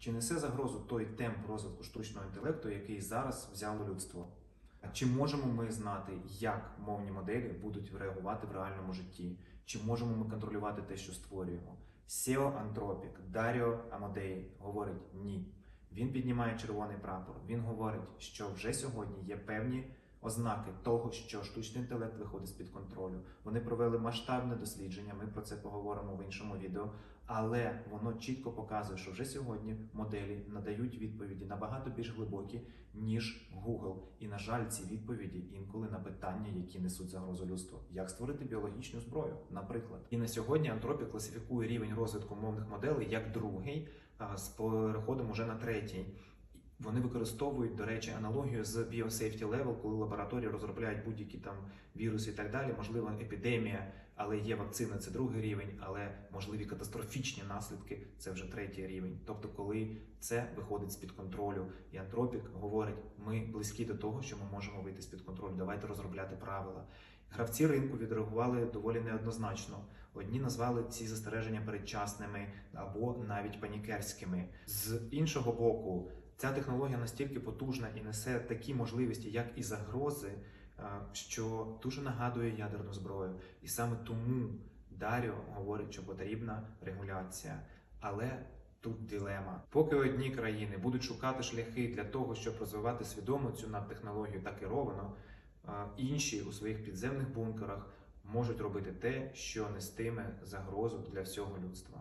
Чи несе загрозу той темп розвитку штучного інтелекту, який зараз взяло людство? Чи можемо ми знати, як мовні моделі будуть реагувати в реальному житті? Чи можемо ми контролювати те, що створюємо? Сео Антропік Даріо Амодей говорить ні. Він піднімає червоний прапор. Він говорить, що вже сьогодні є певні ознаки того, що штучний інтелект виходить з під контролю. Вони провели масштабне дослідження. Ми про це поговоримо в іншому відео. Але воно чітко показує, що вже сьогодні моделі надають відповіді набагато більш глибокі, ніж Google. І на жаль, ці відповіді інколи на питання, які несуть загрозу людству. Як створити біологічну зброю, наприклад. І на сьогодні Антропік класифікує рівень розвитку мовних моделей як другий з переходом уже на третій. Вони використовують, до речі, аналогію з BioSafety Level, коли лабораторії розробляють будь-які там віруси і так далі, можливо, епідемія, але є вакцина, це другий рівень, але можливі катастрофічні наслідки це вже третій рівень. Тобто, коли це виходить з під контролю, і антропік говорить: ми близькі до того, що ми можемо вийти з під контролю. Давайте розробляти правила. Гравці ринку відреагували доволі неоднозначно. Одні назвали ці застереження передчасними або навіть панікерськими. З іншого боку, ця технологія настільки потужна і несе такі можливості, як і загрози, е, що дуже нагадує ядерну зброю. І саме тому Даріо говорить, що потрібна регуляція. Але тут дилема. Поки одні країни будуть шукати шляхи для того, щоб розвивати свідомо цю надтехнологію та керовано, е, інші у своїх підземних бункерах можуть робити те, що нестиме загрозу для всього людства.